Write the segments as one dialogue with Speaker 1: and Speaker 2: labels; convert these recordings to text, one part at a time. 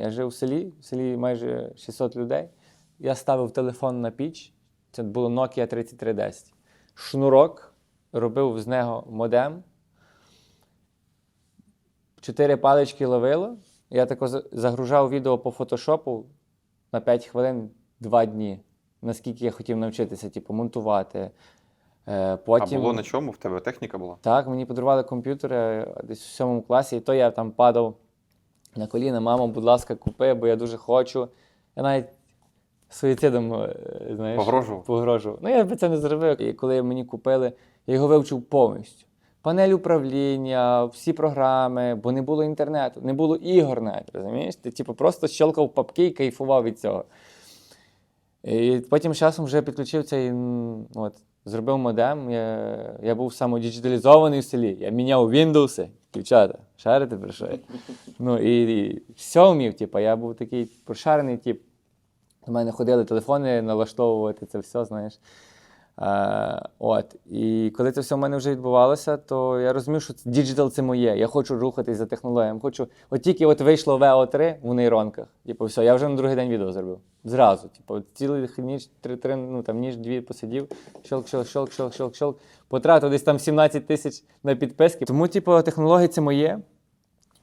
Speaker 1: Я жив в селі, в селі майже 600 людей. Я ставив телефон на піч. Це було Nokia 3310. Шнурок, робив з нього модем. Чотири палички ловило. Я тако загружав відео по фотошопу на 5 хвилин 2 дні. Наскільки я хотів навчитися, типу, монтувати. Е, Потім...
Speaker 2: А було на чому? В тебе техніка була?
Speaker 1: Так, мені подарували комп'ютер е, десь в сьомому класі, і то я там падав на коліна, мамо, будь ласка, купи, бо я дуже хочу. Я навіть суїцидом, е, знаєш,
Speaker 2: Погрожував?
Speaker 1: погрожував. Ну, я би це не зробив. І коли мені купили, я його вивчив повністю. Панель управління, всі програми, бо не було інтернету, не було ігор навіть, розумієш? Ти типу, просто щелкав папки і кайфував від цього. І потім часом вже підключив цей, от, зробив модем. Я, я був самодіджиталізований в селі. Я міняв Windows, дівчата, шарите про що? Ну і, і все вмів, типу, я був такий прошарений тип. До мене ходили телефони налаштовувати це все, знаєш. Е, от. І коли це все в мене вже відбувалося, то я розумів, що діджитал це моє. Я хочу рухатись за технологіями. Хочу... От тільки от вийшло VO3 в нейронках. Типу, все, я вже на другий день відео зробив. Зразу. Типу, цілих ніч, три, три, ну там ніж дві посидів, щелк, щелк, щелк, щелк, щелк, щелк. Потратив десь там 17 тисяч на підписки. Тому, типу, технології це моє.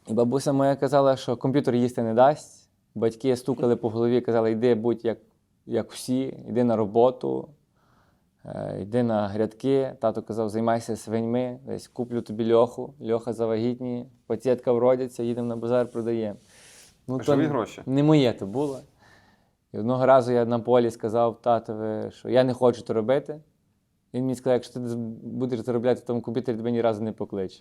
Speaker 1: І бабуся моя казала, що комп'ютер їсти не дасть. Батьки стукали по голові, казали, йди будь як, як всі, йди на роботу, йди на грядки. Тато казав, займайся свиньми, десь куплю тобі льоху, льоха завагітні, пацієтка вродиться, їдемо на базар, продаємо. Ну,
Speaker 2: Живі гроші.
Speaker 1: Не моє то було. І одного разу я на полі сказав татові, що я не хочу то робити. Він мені сказав, якщо ти будеш заробляти в тому комп'ютері, тебе ні разу не покличе.